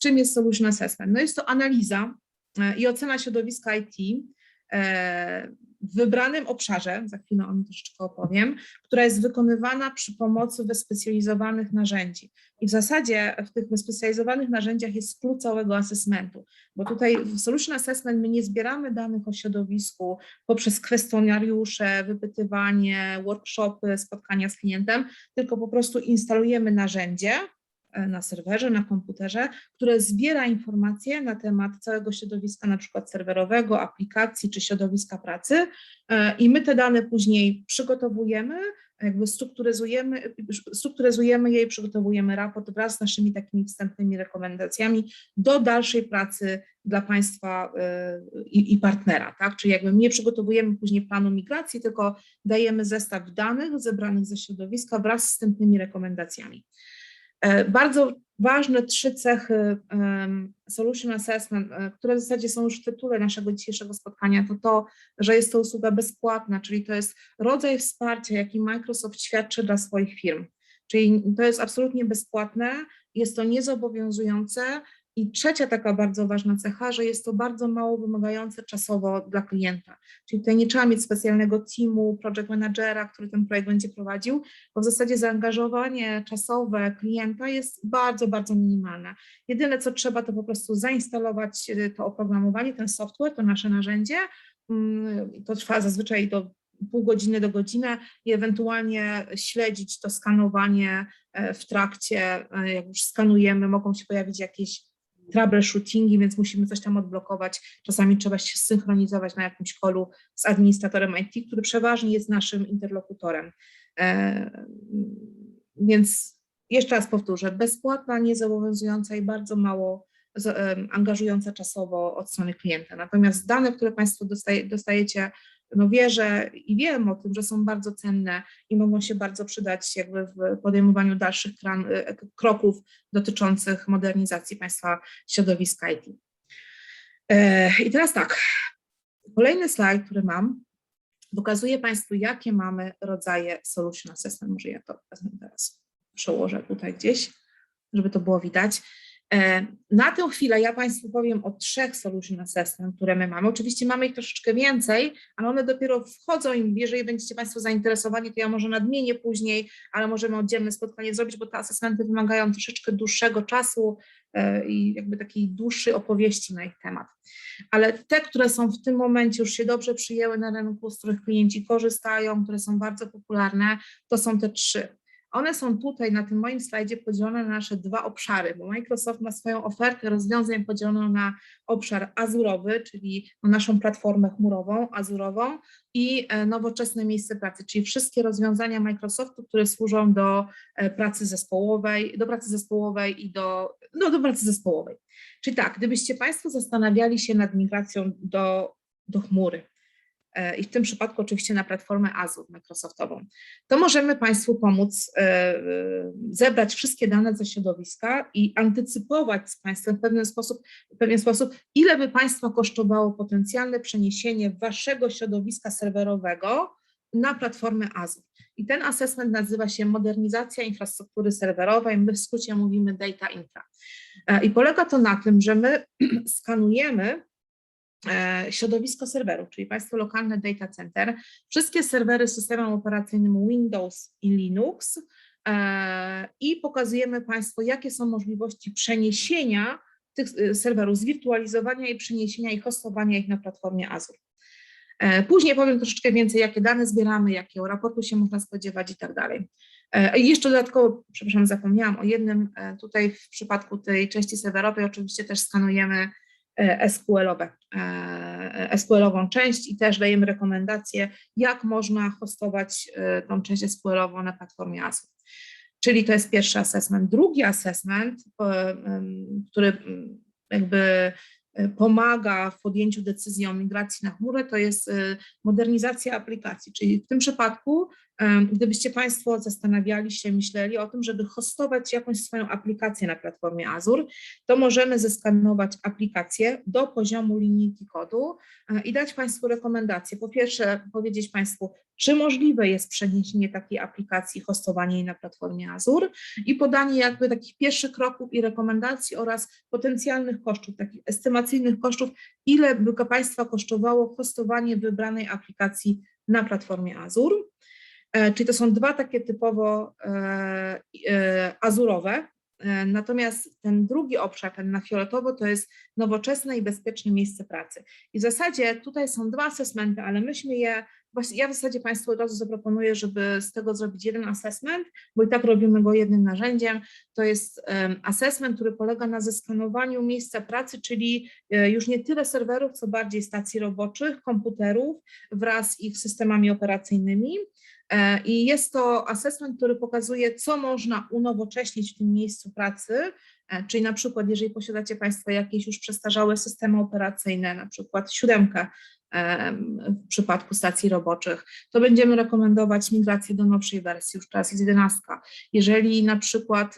czym jest Solution Assessment? No jest to analiza e, i ocena środowiska IT e, w wybranym obszarze, za chwilę o tym troszeczkę opowiem, która jest wykonywana przy pomocy wyspecjalizowanych narzędzi. I w zasadzie w tych wyspecjalizowanych narzędziach jest klucz całego assessmentu, bo tutaj w Solution Assessment my nie zbieramy danych o środowisku poprzez kwestionariusze, wypytywanie, workshopy, spotkania z klientem, tylko po prostu instalujemy narzędzie, na serwerze, na komputerze, które zbiera informacje na temat całego środowiska, na przykład serwerowego, aplikacji czy środowiska pracy e, i my te dane później przygotowujemy, jakby strukturyzujemy, strukturyzujemy je i przygotowujemy raport wraz z naszymi takimi wstępnymi rekomendacjami do dalszej pracy dla Państwa y, i, i partnera, tak? Czyli jakby nie przygotowujemy później planu migracji, tylko dajemy zestaw danych zebranych ze środowiska wraz z wstępnymi rekomendacjami. E, Bardzo ważne trzy cechy Solution Assessment, e, które w zasadzie są już w tytule naszego dzisiejszego spotkania, to to, że jest to usługa bezpłatna, czyli to jest rodzaj wsparcia, jaki Microsoft świadczy dla swoich firm. Czyli to jest absolutnie bezpłatne, jest to niezobowiązujące i trzecia taka bardzo ważna cecha, że jest to bardzo mało wymagające czasowo dla klienta. Czyli tutaj nie trzeba mieć specjalnego teamu, project managera, który ten projekt będzie prowadził, bo w zasadzie zaangażowanie czasowe klienta jest bardzo, bardzo minimalne. Jedyne, co trzeba, to po prostu zainstalować y, to oprogramowanie, ten software, to nasze narzędzie. Mm, To trwa zazwyczaj do pół godziny do godziny i ewentualnie śledzić to skanowanie e, w trakcie, e, jak już skanujemy, mogą się pojawić jakieś troubleshootingi, więc musimy coś tam odblokować. Czasami trzeba się synchronizować na jakimś kolu z administratorem IT, który przeważnie jest naszym interlokutorem. E, Więc jeszcze raz powtórzę, bezpłatna, niezobowiązująca i bardzo mało angażująca czasowo od strony klienta. Natomiast dane, które Państwo dostaje, dostajecie, no wierzę i wiem o tym, że są bardzo cenne i mogą się bardzo przydać jakby w podejmowaniu dalszych e, kroków dotyczących modernizacji Państwa środowiska IT. E, I teraz tak, kolejny slajd, który mam, pokazuje Państwu, jakie mamy rodzaje solution assessment. Może ja to teraz, przełożę tutaj gdzieś, żeby to było widać. E, Na tę chwilę ja Państwu powiem o trzech solution assessment, które my mamy. Oczywiście mamy ich troszeczkę więcej, ale one dopiero wchodzą i jeżeli będziecie Państwo zainteresowani, to ja może nadmienię później, ale możemy oddzielne spotkanie zrobić, bo te asesmenty wymagają troszeczkę dłuższego czasu e, i jakby takiej dłuższej opowieści na ich temat. Ale te, które są w tym momencie już się dobrze przyjęły na rynku, z których klienci korzystają, które są bardzo popularne, to są te trzy. One są tutaj na tym moim slajdzie podzielone na nasze dwa obszary, bo Microsoft ma swoją ofertę rozwiązań podzieloną na obszar azurowy, czyli na naszą platformę chmurową, azurową i e, nowoczesne miejsce pracy, czyli wszystkie rozwiązania Microsoftu, które służą do e, pracy zespołowej, do pracy zespołowej i do, no, do pracy zespołowej. Czyli tak, gdybyście Państwo zastanawiali się nad migracją do, do chmury, i w tym przypadku oczywiście na platformę Azure Microsoftową, to możemy Państwu pomóc e, e, zebrać wszystkie dane ze środowiska i antycypować z Państwem w pewien sposób, w pewien sposób, ile by Państwa kosztowało potencjalne przeniesienie Waszego środowiska serwerowego na platformę Azure. I ten assessment nazywa się modernizacja infrastruktury serwerowej, my w skrócie mówimy data infra. E, I polega to na tym, że my skanujemy e, środowisko serwerów, czyli Państwo lokalne data center, wszystkie serwery z systemem operacyjnym Windows i Linux e, i pokazujemy Państwu, jakie są możliwości przeniesienia tych e, serwerów, zwirtualizowania i przeniesienia i hostowania ich na platformie Azure. E, Później powiem troszeczkę więcej, jakie dane zbieramy, jakiego raportu się można spodziewać i tak dalej. E, I jeszcze dodatkowo, przepraszam, zapomniałam o jednym, e, tutaj w przypadku tej części serwerowej oczywiście też skanujemy e, SQL-owe, e, SQL-ową część i też dajemy rekomendacje, jak można hostować e, tą część SQL-ową na platformie Azure. Czyli to jest pierwszy assessment. Drugi assessment, który mm, jakby e, pomaga w podjęciu decyzji o migracji na chmurę, to jest modernizacja aplikacji, czyli w tym przypadku gdybyście Państwo zastanawiali się, myśleli o tym, żeby hostować jakąś swoją aplikację na platformie Azure, to możemy zeskanować aplikację do poziomu linijki kodu e, i dać Państwu rekomendacje. Po pierwsze, powiedzieć Państwu, czy możliwe jest przeniesienie takiej aplikacji, hostowanie jej na platformie Azure i podanie jakby takich pierwszych kroków i rekomendacji oraz potencjalnych kosztów, takich estymacyjnych kosztów, ile by Państwa kosztowało hostowanie wybranej aplikacji na platformie Azure. E, Czyli to są dwa takie typowo e, e, azurowe. Natomiast ten drugi obszar, ten na fioletowo, to jest nowoczesne i bezpieczne miejsce pracy. I w zasadzie tutaj są dwa assessmenty, ale myśmy je, ja w zasadzie Państwu od razu zaproponuję, żeby z tego zrobić jeden assessment, bo i tak robimy go jednym narzędziem. To jest em, assessment, który polega na zeskanowaniu miejsca pracy, czyli już nie tyle serwerów, co bardziej stacji roboczych, komputerów wraz z ich systemami operacyjnymi. E, I jest to assessment, który pokazuje, co można unowocześnić w tym miejscu pracy, e, czyli na przykład, jeżeli posiadacie Państwo jakieś już przestarzałe systemy operacyjne, na przykład siódemkę em, w przypadku stacji roboczych, to będziemy rekomendować migrację do nowszej wersji, już teraz jest 11. Jeżeli na przykład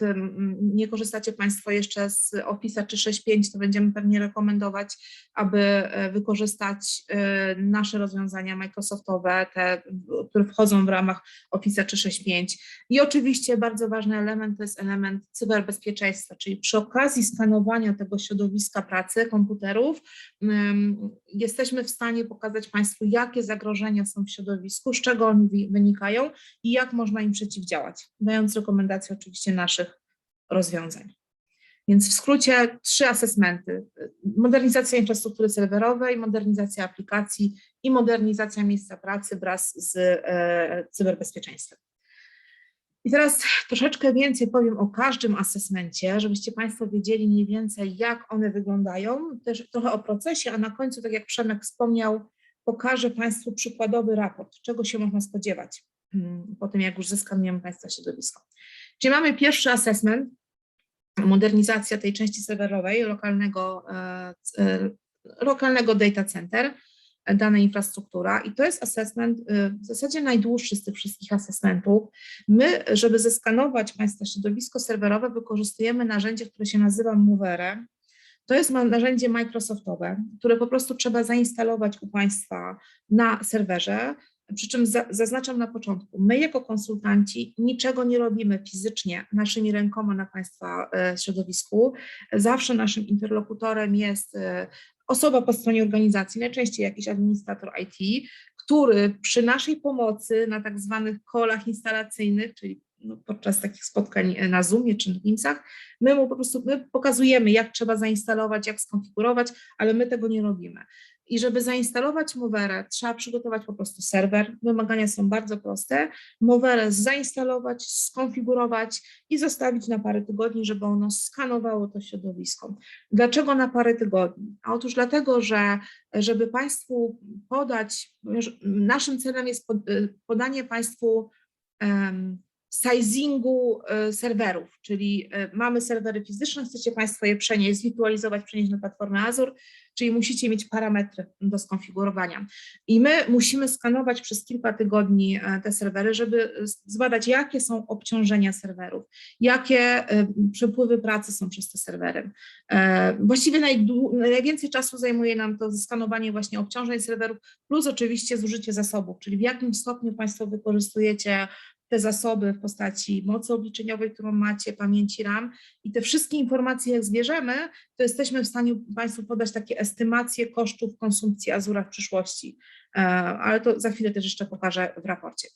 nie korzystacie Państwo jeszcze z Office'a 365, to będziemy pewnie rekomendować, aby e, wykorzystać e, nasze rozwiązania Microsoftowe, te, które wchodzą w ramach Office'a 365. I oczywiście bardzo ważny element to jest element cyberbezpieczeństwa, czyli przy okazji skanowania tego środowiska pracy, komputerów, jesteśmy w stanie pokazać Państwu, jakie zagrożenia są w środowisku, z czego one wynikają i jak można im przeciwdziałać, dając rekomendacje oczywiście naszych rozwiązań. Więc w skrócie trzy asesmenty. Modernizacja infrastruktury serwerowej, modernizacja aplikacji i modernizacja miejsca pracy wraz z e, cyberbezpieczeństwem. I teraz troszeczkę więcej powiem o każdym asesmencie, żebyście Państwo wiedzieli mniej więcej, jak one wyglądają, też trochę o procesie, a na końcu, tak jak Przemek wspomniał, pokażę Państwu przykładowy raport, czego się można spodziewać mm, po tym, jak już zeskanujemy Państwa środowisko. Czyli mamy pierwszy assessment, modernizacja tej części serwerowej lokalnego, e, e, lokalnego data center, dana infrastruktura i to jest assessment e, w zasadzie najdłuższy z tych wszystkich assessmentów. My, żeby zeskanować Państwa środowisko serwerowe, wykorzystujemy narzędzie, które się nazywa Movere. To jest narzędzie Microsoftowe, które po prostu trzeba zainstalować u Państwa na serwerze. Przy czym za, zaznaczam na początku, my jako konsultanci niczego nie robimy fizycznie naszymi rękoma na Państwa e, środowisku. Zawsze naszym interlokutorem jest e, osoba po stronie organizacji, najczęściej jakiś administrator IT, który przy naszej pomocy na tak zwanych kolach instalacyjnych, czyli no, podczas takich spotkań e, na Zoomie czy na Teamsach, my mu po prostu my pokazujemy, jak trzeba zainstalować, jak skonfigurować, ale my tego nie robimy. I żeby zainstalować Moverę, trzeba przygotować po prostu serwer. Wymagania są bardzo proste. Moverę zainstalować, skonfigurować i zostawić na parę tygodni, żeby ono skanowało to środowisko. Dlaczego na parę tygodni? A otóż dlatego, że żeby Państwu podać, naszym celem jest pod- podanie Państwu sizingu e, serwerów, czyli e, mamy serwery fizyczne, chcecie Państwo je przenieść, zwirtualizować, przenieść na platformę Azure, czyli musicie mieć parametry do skonfigurowania. I my musimy skanować przez kilka tygodni e, te serwery, żeby zbadać, jakie są obciążenia serwerów, jakie przepływy pracy są przez te serwery. Właściwie najwięcej czasu zajmuje nam to zeskanowanie właśnie obciążeń serwerów, plus oczywiście zużycie zasobów, czyli w jakim stopniu Państwo wykorzystujecie te zasoby w postaci mocy obliczeniowej, którą macie, pamięci RAM i te wszystkie informacje, jak zbierzemy, to jesteśmy w stanie Państwu podać takie estymacje kosztów konsumpcji Azura w przyszłości, E, ale to za chwilę też jeszcze pokażę w raporcie.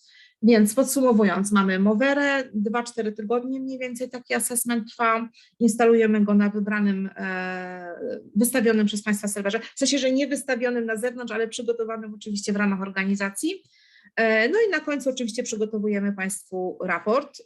Więc podsumowując, mamy Moverę, 2-4 tygodnie mniej więcej taki assessment trwa, instalujemy go na wybranym, e, wystawionym przez Państwa serwerze, w sensie, że nie wystawionym na zewnątrz, ale przygotowanym oczywiście w ramach organizacji. E, No i na końcu oczywiście przygotowujemy Państwu raport